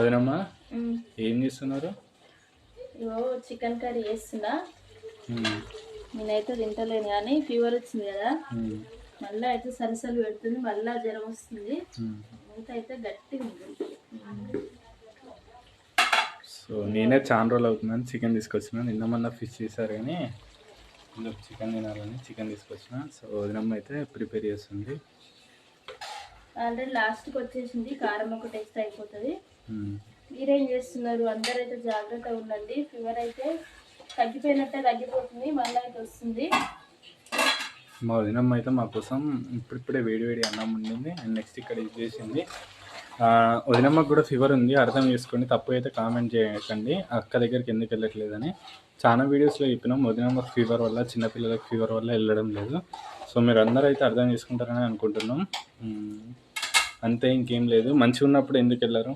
వదినమ్మా ఏం చేస్తున్నారు? Chicken curry చేస్తున్నా. నేనైతే తింటలేను కానీ ఫీవర్ వచ్చింది కదా. మళ్ళీ అయితే సరిసలు పెడుతుంది మళ్ళీ జ్వరం వస్తుంది. మూత అయితే గట్టిగా సో నేనే చాలా రోజులు అవుతుందని చికెన్ తీసుకొచ్చిన. నిన్న మొన్న ఫిష్ చేశారు కానీ చికెన్ తినాలని చికెన్ తీసుకొచ్చిన. సో వదినమ్మ అయితే ప్రిపేర్ చేస్తుంది. ఆల్రెడీ లాస్ట్కి వచ్చేసింది. కారం ఒక టేస్ట్ అయిపోతుంది. మీరేం చేస్తున్నారు? అందరైతే జాగ్రత్తగా ఉండండి. ఫీవర్ అయితే తగ్గిపోయినట్టే తగ్గిపోతుంది. మళ్ళీ అయితే వస్తుంది. మా వదినమ్మ అయితే మా కోసం ఇప్పుడిప్పుడే వేడి వేడి అన్నం ఉండింది అండ్ నెక్స్ట్ ఇక్కడ ఇది చేసింది. వదినమ్మకు కూడా ఫీవర్ ఉంది. అర్థం చేసుకోండి. తప్పు అయితే కామెంట్ చేయకండి. అక్క దగ్గరికి ఎందుకు వెళ్ళట్లేదని. చాలా వీడియోస్లో చెప్పినాం. వదినమ్మకు ఫీవర్ వల్ల చిన్నపిల్లలకు ఫీవర్ వల్ల వెళ్ళడం లేదు. సో మీరు అందరూ అయితే అర్థం చేసుకుంటారని అనుకుంటున్నాం. అంతే ఇంకేం లేదు. మంచిగా ఉన్నప్పుడు ఎందుకు వెళ్ళరు